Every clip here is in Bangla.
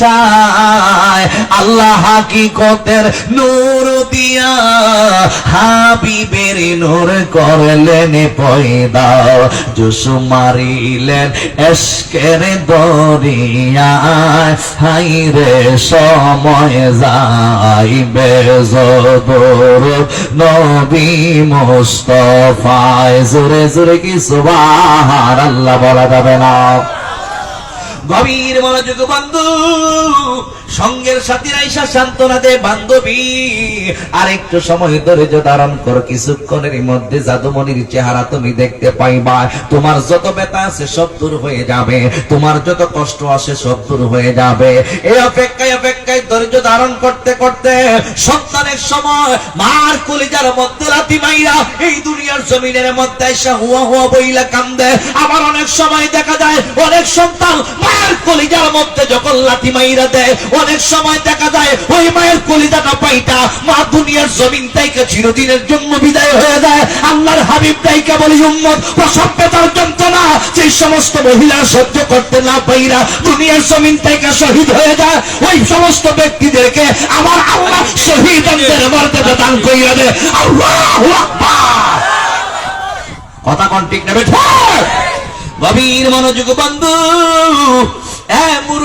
চায়। আল্লাহ হাকিকতের নূর দিয়া হাবিবের নূর করলেন পয়দা জুস মারিলেন এসকের দরিয়ায়। হাই রে সময় যাইবে জোর নবী মুস্তফায়। জোরে জোরে কি সুবহান আল্লাহ বলা যাবে না? গভীর মনোযোগ বন্ধু সঙ্গের সাথী আইসা সান্ত্বনা দে বান্ধবী। আর একটু সময় ধৈর্য ধারণ কর, কিছুক্ষণের মধ্যে জাদুমণির চেহারা তুমি দেখতে পাইবা। তোমার যত ব্যথা আছে সব দূর হয়ে যাবে। তোমার যত কষ্ট আছে সব দূর হয়ে যাবে। এই অপেক্ষায় অপেক্ষায় ধৈর্য ধারণ করতে করতে সন্তানের সময় মার কলিজার মধ্যে রাতি মাইরা এই দুনিয়ার জমিনের মধ্যে আইসা হুয়া হুয়া বইলা কান্দে। আবার অনেক সময় দেখা যায়, অনেক সন্তান মার কলিজার মধ্যে যখন লাথি মাইরা দেয় অনেক সময় দেখা যায়, ওই মায়ের কলিজাটা পাইটা, মা দুনিয়ার জমিন তাইকে চিরদিনের জন্য বিদায় হয়ে যায়। আল্লাহর হাবিব তাইকে বলি, উম্মত অসভ্যতার যন্ত্রণা যে সমস্ত মহিলা সহ্য করতে না পাইরা দুনিয়ার জমিন তাইকে শহীদ হয়ে যায়, ওই সমস্ত ব্যক্তিদেরকে আমার আল্লাহ শহীদ মর্যাদা দান করিয়া দেয় আল্লাহু আকবার! কথা কোন ঠিক নেবে গভীর মনোযোগ বন্ধু আমি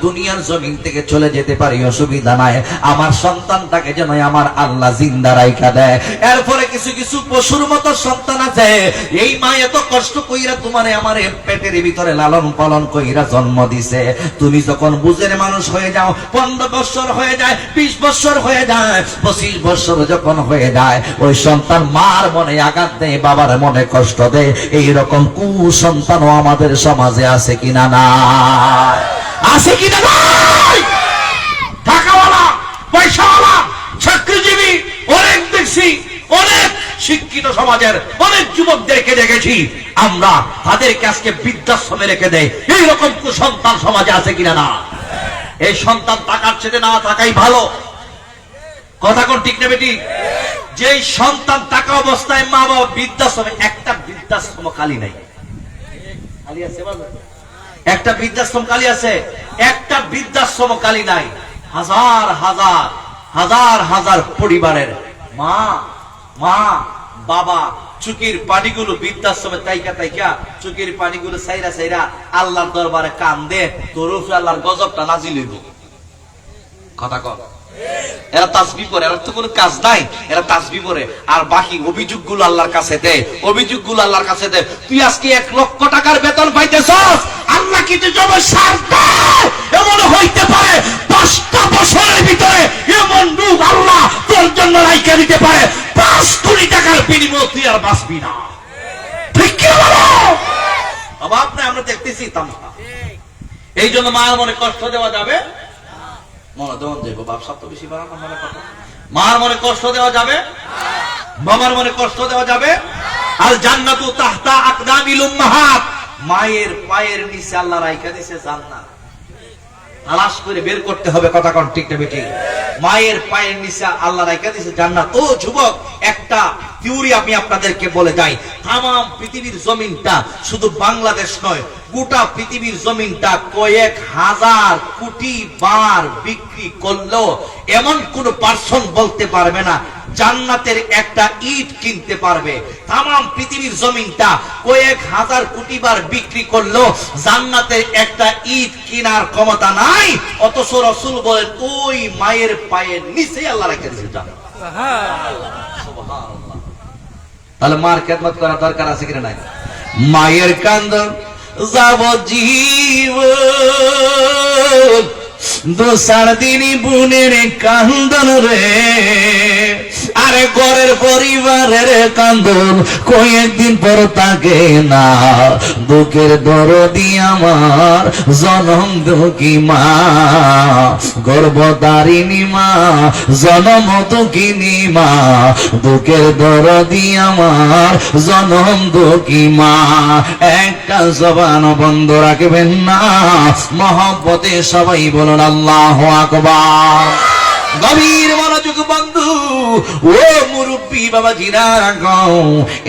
দুনিয়ার জমিন থেকে চলে যেতে পারি, অসুবিধা নাই। আমার সন্তানটাকে যেন আমার আল্লাহ জিন্দা রাইকা দেয়। এরপরে কিছু কিছু পশুর মতো সন্তান আছে। এই মা এত কষ্ট কইরা তোমারে আমার পেটের ভিতরে লালন পালন কইরা জন্ম দিছে। তুমি যখন বুঝের মানুষ হয়ে যাও, পনেরো বছর হয়ে যায়, বিশ বছর হয়ে যায়। পঁচিশ বছর যখন হয়ে যায়, ওই সন্তান মার মনে আঘাত দেয়, বাবার মনে কষ্ট দেয়। এইরকম আমাদের সমাজে আছে কিনা না আছে কিনা নাই? টাকাওয়ালা, পয়সাওয়ালা, চাকরিজীবী, অনেক দেখছি অনেক শিক্ষিত সমাজের, অনেক যুবকদেরকে দেখেছি আমরা তাদেরকে আজকে বৃদ্ধাশ্রমে রেখে দেয় এইরকম কুসন্তান সমাজে আছে কিনা না এই সন্তান টাকার ছেড়ে না থাকাই ভালো। কথা কোন ঠিক নেবে ঠিক যে সন্তান টাকা অবস্থায় মা বাবা বৃদ্ধাশ্রমে, একটা বৃদ্ধাশ্রম খালি নাই। একটা বৃদ্ধাশ্রম কালী আছে, একটা বৃদ্ধাশ্রম কালী নাই। হাজার হাজার হাজার হাজার পরিবারের মা মা, বাবা চুকির পানিগুলো বৃদ্ধাশ্রমে তাইকা তাইকা চুকির পানিগুলো সাইরা সাইরা আল্লাহর দরবারে কান দে তোর আল্লাহর গজবটা নাজিল কথা কর এরা তাসবি পরে এরা তো কোনো কাজ নাই। এরা তাসবি পরে আর বাকি অভিযোগগুলো আল্লাহর কাছে দে অভিযোগগুলো আল্লাহর কাছে দে। তুই আজকে এক লক্ষ টাকার বেতন পাইতেছস, আল্লাহ কিন্তু জব এমন হইতে পারে বছরের ভিতরে এমন রূপ আল্লাহ তোর জন্য রাইখা দিতে পারে। পাঁচ কোটি টাকার বিনিময় তুই আর বাঁচবি না। ঠিক কি বলো? অভাব নাই আমরা দেখতেছি তামসা এই জন্য মায়ের মনে কষ্ট দেওয়া যাবে। মনে যাবে বাপ সব তো বেশি বাড়ানো মনে কথা? মার মনে কষ্ট দেওয়া যাবে? বাবার মনে কষ্ট দেওয়া যাবে? আল জান্নাতু তাহতা আকদামিল উম্মাহাত মায়ের পায়ের নিচে আল্লাহ রাইখা দিয়েছে জান্নাত। তালাশ করে বের করতে হবে, কথা কোন ঠিক না বেটি মায়ের পায়ের নিচে আল্লাহ রাইখা দিয়েছে জান্নাত। ও যুবক, একটা থিওরি আমি আপনাদেরকে বলে যাই। তাম পৃথিবীর জমিনটা শুধু বাংলাদেশ নয় গোটা পৃথিবীর জমিনটা কয়েক হাজার কোটি বার বিক্রি করলেও এমন কোন পার্সন বলতে পারবে না, জান্নাতের একটা ইট কিনতে পারবে। তাম পৃথিবীর জমিনটা কয়েক হাজার কোটি বার বিক্রি করল জান্নাতের একটা ইট কেনার ক্ষমতা নাই, অথচ রসুল বলেন, ওই মায়ের পায়ের নিচে আল্লাহ রেখে দিয়েছে তাহলে মার খেদমত করার দরকার আছে কিনা নাই? মায়ের কান্দ যাব জীব দোসার দিনই বোনের কান্দন রে। আরে ঘরের পরিবারের কান্দন, কয়েকদিন পর তাকে না। দুঃখের দরদি আমার, জনম দুঃখী মা। গর্ভদারিণী মা, জনম দুঃখিনী মা। দুঃখের দরদি আমার, জনম দুঃখী মা। একটা জবান বন্ধ রাখবেন না। মহব্বতে সবাই বলুন আল্লাহ আকবার গভীর মনোযোগ বন্ধু, ও মুরব্বী বাবা জিরা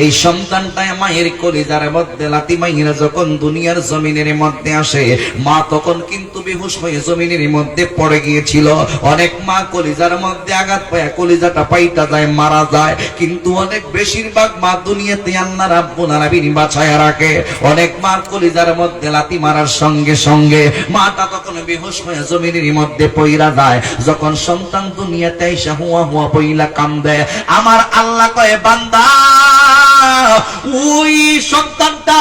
এই সন্তানটা মায়ের কলিজার মধ্যে, লাতি মাইরা যখন দুনিয়ার জমিনের মধ্যে আসে, মা তখন কিন্তু বেহুশ হয়ে জমিনের মধ্যে পড়ে গিয়েছিল। অনেক মা কলিজার মধ্যে আঘাত পায়, কলিজাটা পাইটা যায়, মারা যায়। কিন্তু অনেক বেশিরভাগ মা দুনিয়াতে আল্লাহ রাব্বুল আলামিন বাছায়া রাখে। অনেক মার কলিজার মধ্যে লাতি মারার সঙ্গে সঙ্গে, মাটা তখন বেহুশ হয়ে জমিনের মধ্যে পইরা যায়। যখন সন্তান দুনিয়াতে এসে হুয়া হুয়া পইলা কান্দে। আমার আল্লাহ কয়ে, বান্দা, ওই সন্তানটা,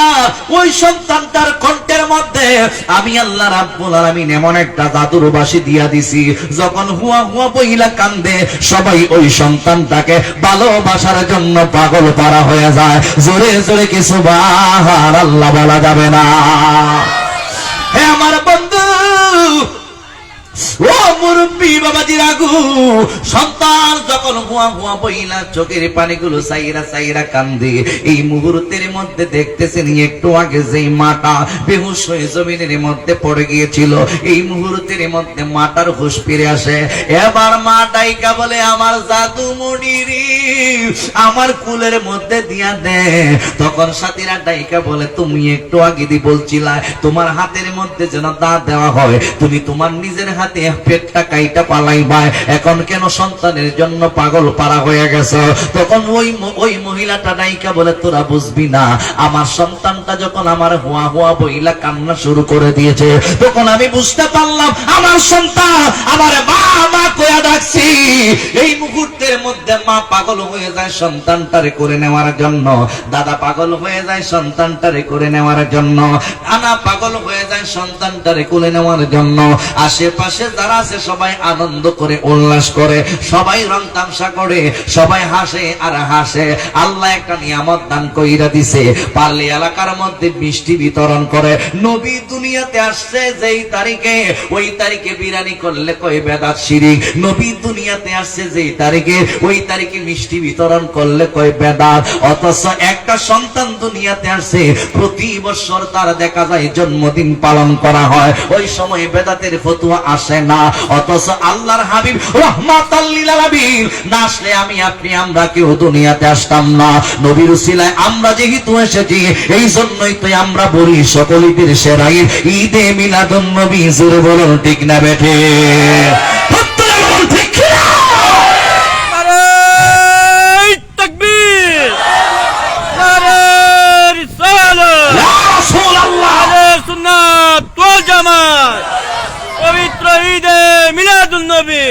ওই সন্তানটার কণ্ঠের মধ্যে আমি আল্লাহ রাব্বুল আলামিন এমন একটা জাদুর বাসি দিয়া দিছি। যখন হুয়া হুয়া বইলা কান্দে, সবাই ওই সন্তানটাকে ভালোবাসার জন্য পাগল পারা হয়ে যায়। জোরে জোরে কিছু বাহার আল্লাহ বলা যাবে না? হে আমার বন্ধু ও মুরব্বী বাবাজি রাগু, সন্তান যখন হুয়া হুয়া বইলা চোখের পানিগুলো সাইরা সাইরা এই মুহূর্তের মধ্যে দেখতেছেন একটু আগে যেই মাটা বেহুশ হয়ে জমিনের মধ্যে পড়ে গিয়েছিল, এই মুহূর্তের মধ্যে মাটার হুশ ফিরে আসে। এবার মা ডাইকা বলে, আমার জাদু মনিরি আমার কুলের মধ্যে দিয়া দে। তখন সাথীরা ডাইকা বলে, তুমি একটু আগে দি বলছিলা, তোমার হাতের মধ্যে যেন দাঁত দেওয়া হয়, তুমি তোমার নিজের হাতে পেটটা কাইটা পালাইবাই। এখন কেন সন্তানের জন্য পাগল পারা হয়ে গেছে? তখন ওই ওই মহিলাটা নায়িকা বলে, তোরা বুঝবি না, আমার সন্তানটা যখন আমার হুয়া হুয়া বইলা কান্না শুরু করে দিয়েছে, তখন আমি বুঝতে পারলাম, আমার সন্তান আমার মা মা কয়া ডাকছি। এই মুহূর্তের মধ্যে মা পাগল হয়ে যায় সন্তানটারে করে নেওয়ার জন্য, দাদা পাগল হয়ে যায় সন্তানটারে করে নেওয়ার জন্য আনা পাগল হয়ে যায় সন্তানটারে কোলে নেওয়ার জন্য, আশেপাশে যারা আছে, সবাই আনন্দ করে উল্লাস করে, সবাই রং তামসা করে, সবাই হাসে আর হাসে। আল্লাহ একটা নিয়ামত দান কইরা দিছে পাল্লি এলাকার মধ্যে মিষ্টি বিতরণ করে, নবী দুনিয়াতে আসছে যেই তারিখে, ওই তারিখে বিরানি করলে কই বেদাত শিরিক? নবী দুনিয়াতে আসছে যেই তারিখে, ওই তারিখে মিষ্টি বিতরণ করলে কই বেদাত? অথচ একটা সন্তান দুনিয়াতে আসছে, প্রতি বছর তার দেখা যায় জন্মদিন পালন করা হয়। ওই সময় বেদাতের ফতুয়া আসে না। অথচ আল্লাহর হাবিব রহমাতাল্লিল না আসলে আমি, আপনি, আমরা কেউ দুনিয়াতে আসতাম না। নবীর উসিলায় আমরা যেহেতু এসেছি এই জন্যই তো আমরা বলি সকল ঈদের সেরাই। ঈদে মিলাদুন নবী, জোরে বলুন, ঠিক না বেঠে সত্যি বলুন ঠিক কিনা? নারে তাকবীর নারে রিসালাত ইয়া রাসূলুল্লাহ নারে সুন্নাত ওয়াল জামাত পবিত্র ঈদে মিলাদুন নবী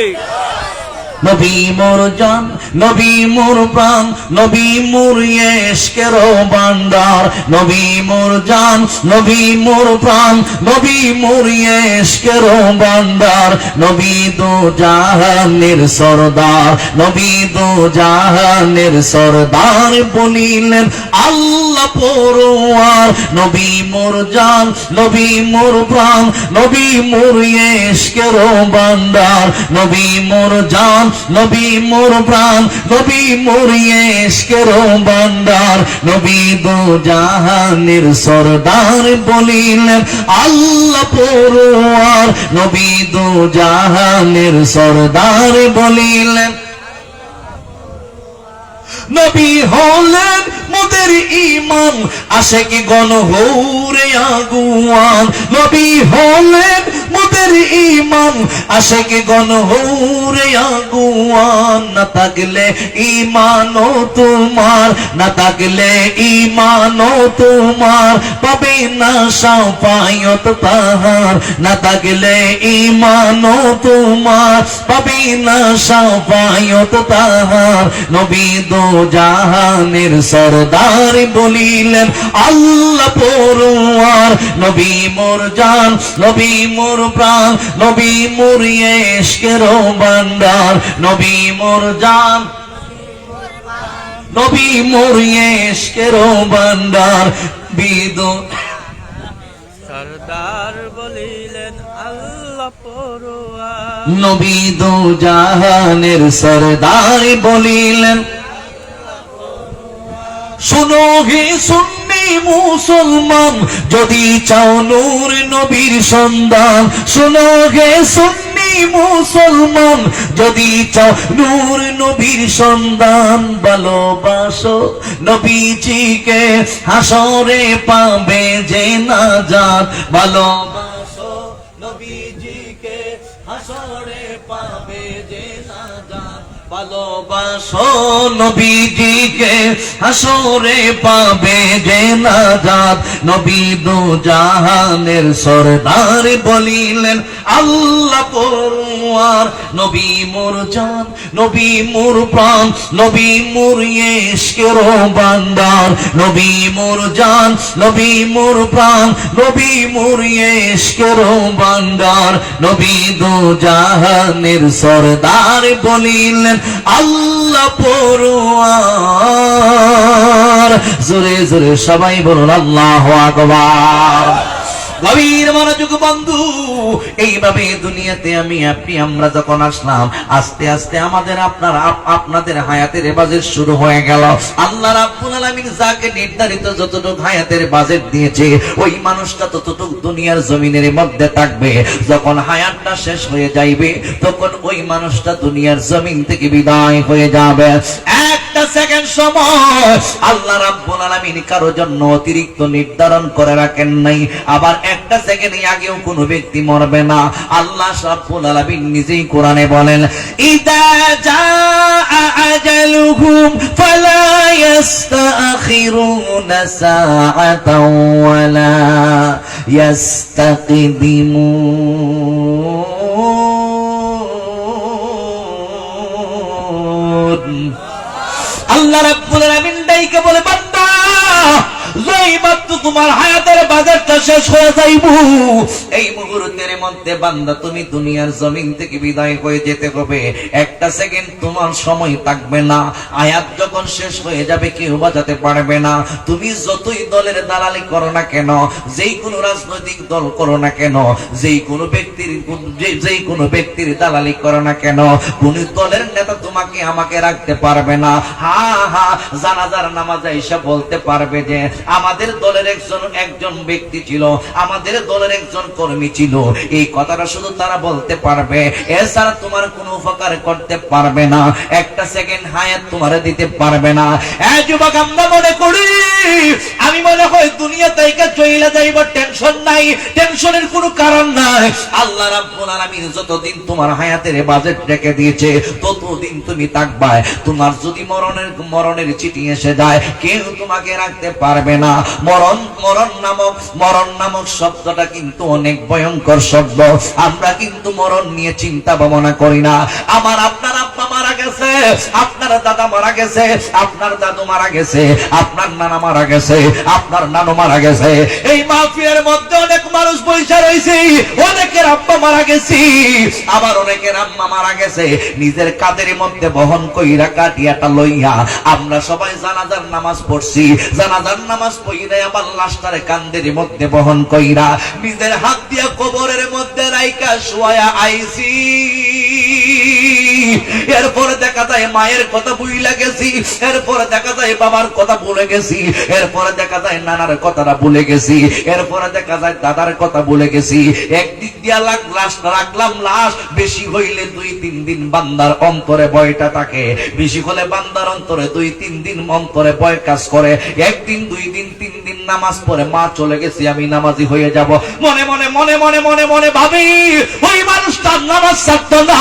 নবী মোর জান নবী মোর প্রাণ নবী মোর এশকের বান্দার নবী মোর জান নবী মোর প্রাণ নবী মোর এশকের বান্দার নবী দো জাহানের সরদার নবী দো জাহানের সরদার বলিলেন আল্লাহ পরোয়ার নবী মোর জান নবী মোর প্রাণ নবী মোর এশকের বান্দার নবী মোর জান নবী মোর প্রাণ নবী মোর এশকের বান্দার নবী দু জাহানের সরদার বলিলেন, আল্লাহ পড়ুয়ার নবী দু জাহানের সরদার বলিলেন, নবী হলেন মোদের ইমান আসে কি গণ হৌরে আগুয়ান। নবী হলেন মোদের ইমান আসে কি গণ হৌরে আগুয়ান। না থাকলে ইমানও তোমার, না থাকলে ইমানও তোমার। পাবে না সাফায়ত তাহার, না থাকলে ইমানও তোমার। পাবে না সাফায়ত তাহার, নবী দো জাহানের সরদার বলিলেন আল্লাহ পড়ুয়ার নবী মোর জান নবী মোর প্রাণ নবী মোর এশকের বান্দার নবী মোর জান নবী মোর এশকের বান্দার বিদ সরদার বলিলেন আল্লাহ পরোয়া নবী দো জাহানের সরদার বলিলেন শোনো হে সুন্নি মুসলমান, যদি চাও নূর নবীর সন্ধান, শোনো হে সুন্নি মুসলমান, যদি চাও নূর নবীর সন্ধান, ভালোবাসো নবীজিকে, হাসরে পাবে যে না যান ভালোবাসো ভালোবাসো নবীজিকে হাসরে পাবে যে না যাত নবী দু জাহানের সরদার বলিলেন, আল্লাহ পড়ুয়ার নবী মোর জান নবী মোর প্রাণ, নবী মোর ইশকের বান্দার নবী মোর জান, নবী মোর প্রাণ, নবী মোর ইশকের বান্দার নবী দু জাহানের সরদার বলিলেন, আল্লাহ পড়ুয়ার জোরে জোরে সবাই বলুন আল্লাহ আকবার। গভীর মনোযোগ বন্ধু, এইভাবে দুনিয়াতে আমি আপনি, আমরা যখন আসলাম, আস্তে আস্তে আমাদের আপনার আপনাদের হায়াতের বাজেট শুরু হয়ে গেল। আল্লাহ রাব্বুল আলামিন যাকে নির্ধারিত যতটুকু হায়াতের বাজেট দিয়েছে, ওই মানুষটা ততটুকু দুনিয়ার জমিনের মধ্যে থাকবে। যখন হায়াতটা শেষ হয়ে যাইবে, তখন ওই মানুষটা দুনিয়ার জমিন থেকে বিদায় হয়ে যাবে। সেকেন্ড সময়। আল্লাহ রাব্বুল আলামিন কারও জন্য অতিরিক্ত নির্ধারণ করে রাখেন নাই। আবার একটা সেকেন্ড আগেও কোনো ব্যক্তি মরবে না। আল্লাহ রাব্বুল আলামিন নিজেই কোরআনে বলেন, ইদা জাআ আজালুহুম ফালা ইস্তাখিরুনা সাআতাও ওয়ালা ইয়াস্তাকিদিমুন। আল্লাহ রাব্বুল আলামিন ডাইকে বলে বান্দা যেই তোমার হায়াতের বাজারটা শেষ হয়ে যাইব। এই মুহূর্তের মধ্যে বান্দা, তুমি দুনিয়ার জমিন থেকে বিদায় হয়ে যেতে হবে। একটা সেকেন্ড তোমার সময় থাকবে না। আয়াত যখন শেষ হয়ে যাবে, কেউ বাজাতে পারবে না। তুমি যতই দলের দালালি করো না কেন, যেই কোনো রাজনৈতিক দল করো না কেন, যেই কোনো ব্যক্তির যেই কোনো ব্যক্তির দালালি করো না কেন, কোন দলের নেতা তোমাকে আমাকে রাখতে পারবে না। হা হা, জানাজার নামাজে এসে বলতে পারবে যে, আমাদের দলের একজন একজন ব্যক্তি ছিল, আমাদের দলের একজন কর্মী ছিল। এই কথাটা শুধু তারা বলতে পারবে। এছাড়া তোমার কোনো উপকার করতে পারবে না। একটা সেকেন্ড হায়াত তোমার দিতে পারবে না। যুবক, আমরা মনে করি, আমি মনে হয় দুনিয়া টেনশন নাই। টেনশনের কোনো কারণ নাই। আল্লাহ রাব্বুল আলামিন যতদিন তোমার হায়াতের বাজেট রেখে দিয়েছে, ততদিন তুমি থাকবা। তোমার যদি মরণের মরণের চিঠি এসে যায়, কেউ তোমাকে রাখতে পারবে না। মরণ মরণ নামক মরণ নামক শব্দটা কিন্তু অনেক ভয়ঙ্কর শব্দ। আমরা কিন্তু মরণ নিয়ে চিন্তা ভাবনা করি না। আমার আপনার আব্বা মারা গেছে, আপনার দাদা মারা গেছে, আপনার দাদু মারা গেছে, আপনার নানা মারা গেছে, আপনার নানু মারা গেছে। এই মাহফিলের মধ্যে অনেক মানুষ পয়সা রয়েছে, অনেকের আব্বা মারা গেছি, আবার অনেকের আম্মা মারা গেছে। নিজের কাদের মধ্যে বহন কইরা কাটিয়াটা লইয়া আমরা সবাই জানাজার নামাজ পড়ছি। জানাজার নামাজ পড়িরা আবার কান্দের মধ্যে বহন কইরা নিজের হাত দিয়া কবরের মধ্যে রাইকা আইছি। এরপরে দেখা যায় মায়ের কথা বুইলা গেছি, এরপরে দেখা যায় বাবার কথা ভুলে গেছি, এরপরে দেখা যায় নানার কথাটা ভুলে গেছি, এরপরে দেখা যায় দাদার কথা ভুলে গেছি। একদিক দিয়া লাগ লাশ রাখলাম লাশ, বেশি হইলে দুই তিন দিন বান্দার অন্তরে ভয়টা থাকে। বেশি হলে বান্দার অন্তরে দুই তিন দিন অন্তরে ভয় কাজ করে। একদিন, দুই দিন, তিন নামাজ পড়ে, মা চলে গেছি, আমি নামাজি হয়ে যাব। মনে মনে মনে মনে মনে মনে ভাবি, ওই মানুষটার নামাজ ছাড়তো না।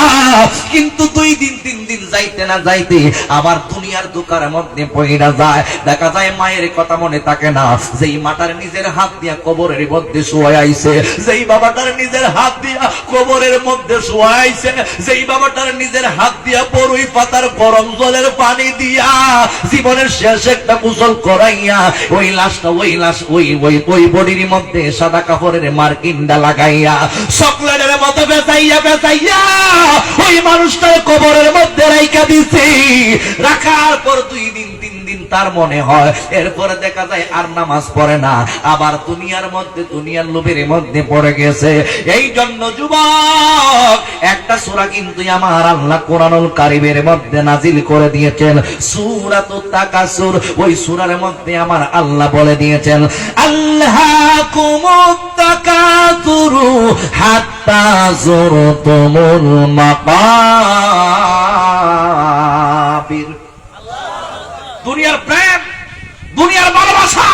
কিন্তু দুই দিন, তিন দিন যাইতে না যাইতে আবার দুনিয়ার দোকানের মধ্যে পয়রা যায়। দেখা যায় মায়ের কথা মনে থাকে না। যেই মাটার নিজের হাত দিয়া কবরের মধ্যে শুয়ে আইছে, যেই বাবাটার নিজের হাত দিয়া কবরের মধ্যে শুয়ে আইছে, যেই বাবাটার নিজের হাত দিয়া বড়ই পাতার গরম জলের পানি দিয়া জীবনের শেষ একটা গোসল করাইয়া, ওই লাশটা ওই লাশ ওই ওই ওই বডির মধ্যে সাদা কাপড়ের মার্কিনটা লাগাইয়া, চকলেটের মতো বেচাইয়া বেচাইয়া ওই মানুষটার কবরের মধ্যে রাইকা দিছি। রাখার পর দুই দিন তার মনে হয়, এরপরে দেখা যায় আর নামাজ পড়ে না। আবার দুনিয়ার মধ্যে, দুনিয়ার লোভের মধ্যে পড়ে গেছে। এই জন্য যুবক, একটা সূরা কিন্তু আমার আল্লাহ কোরআনুল কারিমের মধ্যে নাজিল করে দিয়েছেন। সূরাতুত তাকাসুর ওই সূরার মধ্যে আমার আল্লাহ বলে দিয়েছেন আল্লাহ কুমুত তাকাতুরু হাত্তা জুরতুমুল মাকাবির দুনিয়ার প্রেম, দুনিয়ার ভালোবাসা,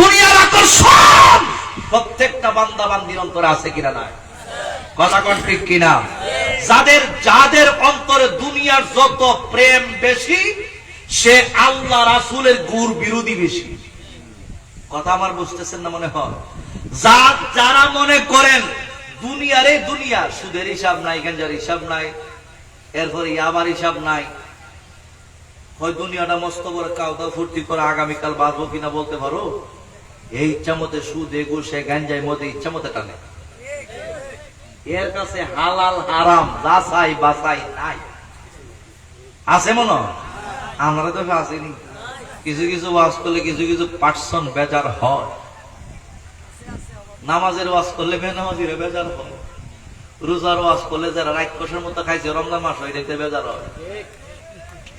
দুনিয়ার আকর্ষণ। প্রত্যেকটা বান্দা বান্দির আছে কিনা নাই? কথা কোন ঠিক কিনা? যাদের যাদের অন্তরে দুনিয়ার যত প্রেম বেশি, সে আল্লাহ রাসুলের গুর বিরোধী বেশি। কথা আমার বুঝতেছেন না মনে হয়? যা যারা মনে করেন, দুনিয়ারে দুনিয়া, সুদের হিসাব নাই, গেঞ্জার হিসাব নাই, এরপরে আবার হিসাব নাই হয় দুনিয়াটা মস্ত বড় কাউতা ফুর্তি করে আগামীকাল বাঁচবো কিনা বলতে পারো? এই ইচ্ছা মতে সুদে ঘুষে গাঞ্জাই মতে ইচ্ছা মতে টানে। এর কাছে হালাল, হারাম, যাচাই, বাছাই নাই। আছে মনে? আমরা তো আসেনি কিছু কিছু ওয়াজ করলে কিছু কিছু পার্সন বেজার হয়। নামাজের ওয়াজ করলে বেনামাজিরে বেজার হয়। রোজার ওয়াজ করলে যারা রাক্ষসের মতো খাইছে, রমজান মাস হয় দেখতে বেজার হয়।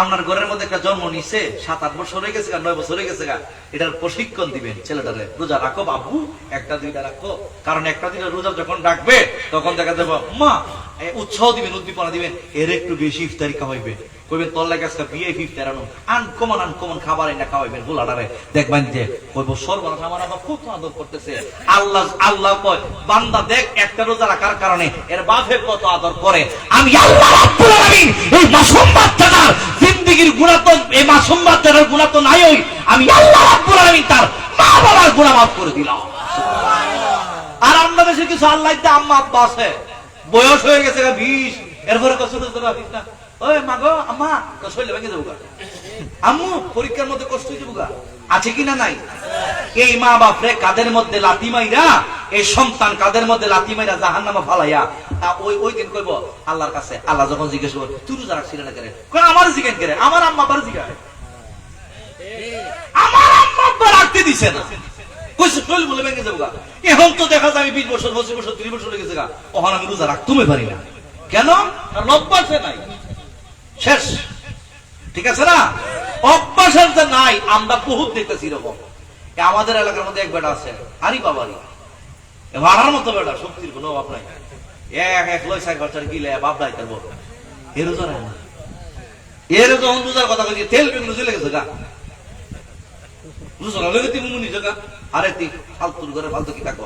আপনার ঘরের মধ্যে একটা জন্ম নিছে, সাত, আট বছর হয়ে গেছে নয় বছর হয়ে গেছে এটার প্রশিক্ষণ দিবেন। ছেলেটারে রোজা রাখো বাবু, একটা দুইটা রাখো। কারণ একটা দুইটা রোজা যখন ডাকবে তখন দেখা যাবে, মা উৎসাহ দিবেন, উদ্দীপনা দিবেন, এর একটু বেশি ইফতারি খাওয়াইবে। কইবেন, তোর লাগে আজকে বিয়ে আনকমন আনকমন খাবার খাওয়াইবেন, গোলাটারে। দেখবেন যে, কইব, সর্বনাশ, আমার খুব আদর করতেছে। আল্লাহ আল্লাহ কয়, বান্দা দেখ, একটা রোজা রাখার কারণে এর কত আদর করে। আমি আল্লাহ এই মাসুম বাচ্চাটার জিন্দেগীর গুণাতন এই মাসুম বাচ্চাটার গুণাতন নাই ওই আমি আল্লাহ রাব্বুল আলামিন তার মা বাবার গুণা মাফ করে দিলাম। আর আমরা দেশে কিছু আল্লাহ আম্মা আব্বা আছে। বয়স হয়ে গেছে বিশ। এরপরে কষ্ট ওই মা গো, আম্মা কষ্ট হইলে ভেঙে যাব। আম্মু পরীক্ষার মধ্যে কষ্ট হয়ে যাব। আছে কিনা নাই? এই মা বাপরে কাদের মধ্যে লাথি মাইরা এই সন্তান কাদের মধ্যে লাথি মাইরা জাহান নামা ফালাইয়া ওই ওই দিন কইব আল্লাহর কাছে আল্লাহ যখন জিজ্ঞেস করব না কেন? কই, আমার জিজ্ঞেস করে? আমার আম্মা আবার জিজ্ঞাসা আমার আম্মা আব্বা রাখতে দিছে না। কইছে বলে যাব। এখন তো দেখা যায় আমি বিশ বছর পঁচিশ বছর বছর হয়ে গেছে গা। ওখানে আমি রোজা পারি না। কেন? নাই। শেষ। ঠিক আছে না? অভ্যাসের যে নাই, আমরা বহুত দেখতেছি এরকম। আমাদের এলাকার মধ্যে এক বেটা আছে আরি বাবারি। ভাড়ার মতো বেটা, শক্তির কোনো অভাব নাই। এক এক লয় গিলে বাপ নাই তার না এর যখন কথা তেল চলে গেছে গা। বুঝছ না? জায়গা আরে তুই ফালতুর ঘরে ফালতু কি থাকব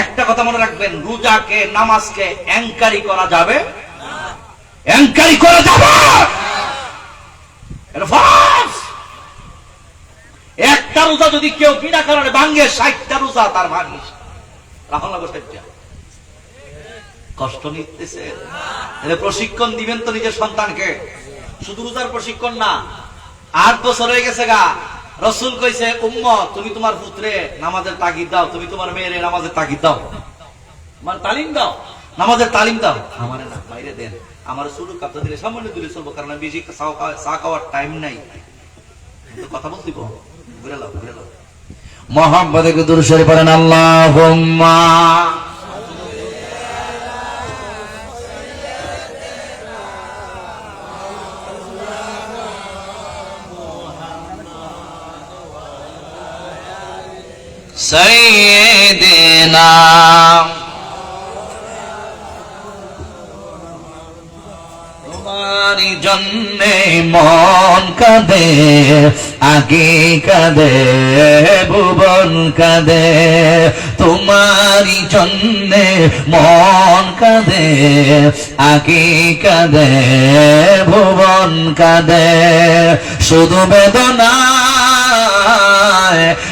একটা কথা মনে রাখবেন, রোজাকে, নামাজকে অ্যাঙ্কারি করা যাবে? অ্যাঙ্কারি করা যাবে। একটা রোজা যদি কেউ বিনা কারণে ভাঙ্গে ষাটটা রোজা তার ভাঙিস রাহুল কষ্ট নিতেছে। প্রশিক্ষণ দিবেন তো নিজের সন্তানকে। শুধু রোজার প্রশিক্ষণ না, আট বছর হয়ে গেছে গা। রসুল কইছে উম্ম তুমি তোমার পুত্রে নামাজের তাগিদ দাও, তুমি তোমার মেয়ের নামাজের তাগিদ দাও। আমার তালিম দাও, নামাজের তালিম দাও। আমার বাইরে দেন। আমার কাপড় দিলে সামান্য দিলে চলবো, কারণ আমি বেশি চা খাওয়া- চা খাওয়ার টাইম নাই। কথা বলতে ঘুরে লাও ঘুরে লাও। মোহাম্মদ দুর শরীফ পড়েন আল্লাহুম্মা সাইয়্যিদিনা তোমারি জন্যে মন কাঁদে, আগে কাঁদে, ভুবন কাঁদে। তোমারি জন্যে মন কাঁদে, আগে কাঁদে, ভুবন কাঁদে। শুধু বেদনা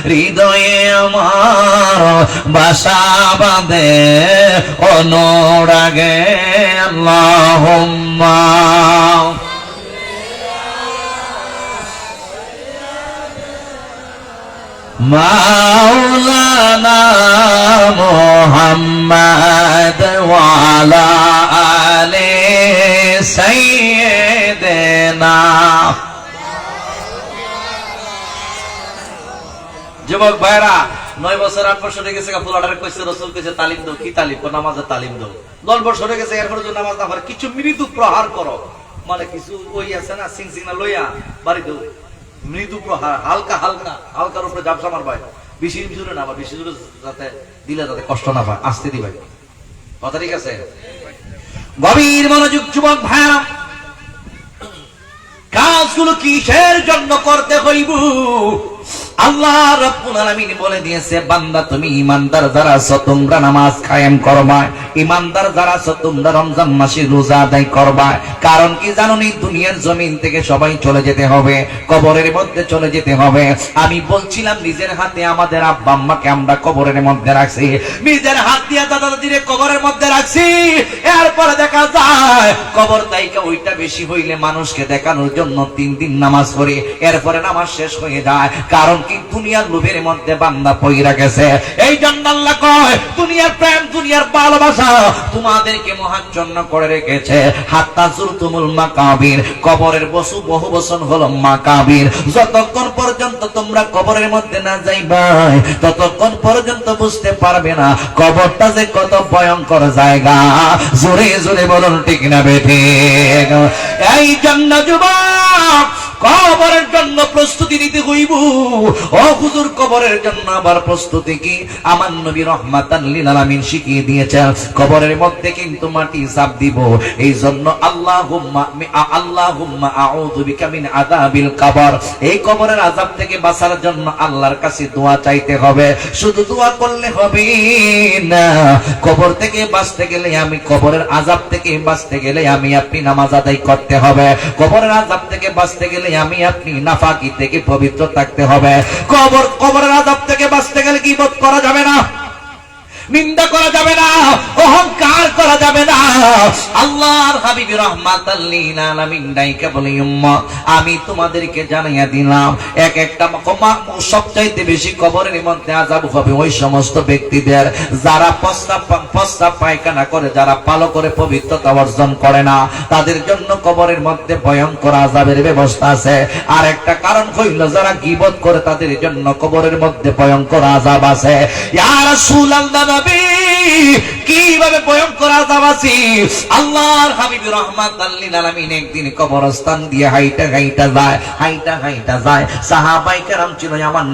হৃদয়ে আমার বাসা বাঁধে। অনুরাগে আল্লাহুম্মা। মাওলানা মুহাম্মদ ওয়ালা আলে সাইয়্যিদিনা যুবক ভাইরা, নয় বছর, আট বছর হয়ে গেছে ফুলাডারে কইছে রসুল কইছে, তালিম দাও, কি তালিম? কো নামাজে তালিম দাও। দশ বছর হয়ে গেছে, এরপরে যদি নামাজ না পারে কিছু মৃদু প্রহার করো। মানে কিছু ওই আছে না, সিং সিং না লইয়া বাড়ি দাও। মৃদু প্রহার, হালকা হালকা, হালকার উপরে জাপসা মারবাই বেশি জোরে না বেশি জোরে যাতে দিলে যাতে কষ্ট না পায়, আসতে দিবাই কথা ঠিক আছে? গভীর মনোযোগ, যুবক ভাইরা। কাজগুলো কিসের জন্য করতে হইব? আল্লাহ বলে দিয়েছে, বান্দা, তুমি ইমানদার যারা নামাজ কায়েম করবা। ইমানদার যারা রমজান মাসে রোজা আদায় করবা। কারণ কি জানো নি দুনিয়ার জমিন থেকে সবাই চলে যেতে হবে, কবরের মধ্যে চলে যেতে হবে। আমি বলছিলাম, নিজের হাতে আমাদের আব্বা আম্মাকে আমরা কবরের মধ্যে রাখছি। নিজের হাত দিয়ে দাদা দাদিরে কবরের মধ্যে রাখছি। এরপরে দেখা যায়, কবর তাইকা ওইটা বেশি হইলে মানুষকে দেখানোর জন্য তিন দিন নামাজ পড়ি, এরপরে নামাজ শেষ হয়ে যায়। কারণ কি? দুনিয়ার লোভের মধ্যে বান্দা পইরা গেছে। এই জন্য আল্লাহ কয়, দুনিয়ার প্রেম, দুনিয়ার ভালোবাসা তোমাদেরকে মহাচ্ছন্ন করে রেখেছে। হাত্তা জুরতুমুল মাকাবির, কবরের বসু বহু বসন হলো মাকাবির। যতক্ষণ পর্যন্ত তোমরা কবরের মধ্যে না যাইবাই ততক্ষণ পর্যন্ত বুঝতে পারবে না কবরটা যে কত ভয়ঙ্কর জায়গা। জোরে জোরে বলুন, ঠিক না বেঠে এই জন্য যুবক কবরের জন্য প্রস্তুতি নিতে হইব। ও হুজুর, কবরের জন্য আবার প্রস্তুতি কি? আমার নবী রহমাতান শিখিয়ে দিয়েছেন, কবরের মধ্যে কিন্তু মাটি চাপ দিব। এই জন্য আল্লাহুম্মা আল্লাহুম্মা আউযু বিকা মিন আযাবিল কবর। এই কবরের আযাব থেকে বাঁচার জন্য আল্লাহর কাছে দোয়া চাইতে হবে। শুধু দোয়া করলে হবে না। কবর থেকে বাঁচতে গেলে আমি, কবরের আযাব থেকে বাঁচতে গেলে আমি আপনি নামাজ আদায় করতে হবে। কবরের আযাব থেকে বাঁচতে গেলে আমি আপনি নাফাকি থেকে পবিত্র থাকতে হবে। কবর, কবরের আদাব থেকে বাঁচতে গেলে কি বোধ করা যাবে না? নিন্দা করা যাবে না, অহংকার করা যাবে না। আল্লাহর হাবিব উম্মত আমি তোমাদেরকে জানাইয়া দিলাম, এক একটা সবচাইতে বেশি কবরের মধ্যে আযাব হবে ওই সমস্ত ব্যক্তিদের। যারা প্রস্তাব পায়খানা করে, যারা পালো করে পবিত্রতা অর্জন করে না, তাদের জন্য কবরের মধ্যে ভয়ঙ্কর আজাবের ব্যবস্থা আছে। আর একটা কারণ হইল, যারা গীবত করে, তাদের জন্য কবরের মধ্যে ভয়ঙ্কর আজাব আছে। ইয়া রাসূলুল্লাহ নবী কীভাবে প্রয়োগ করা আছে আল্লাহর হাবিব রহমাতাল্লিল আলামিন একদিন কবরস্থান দিয়ে হাইটা হাইটা যায় হাইটা হাইটা যায়। সাহাবাই কেরাম ছিল, আমার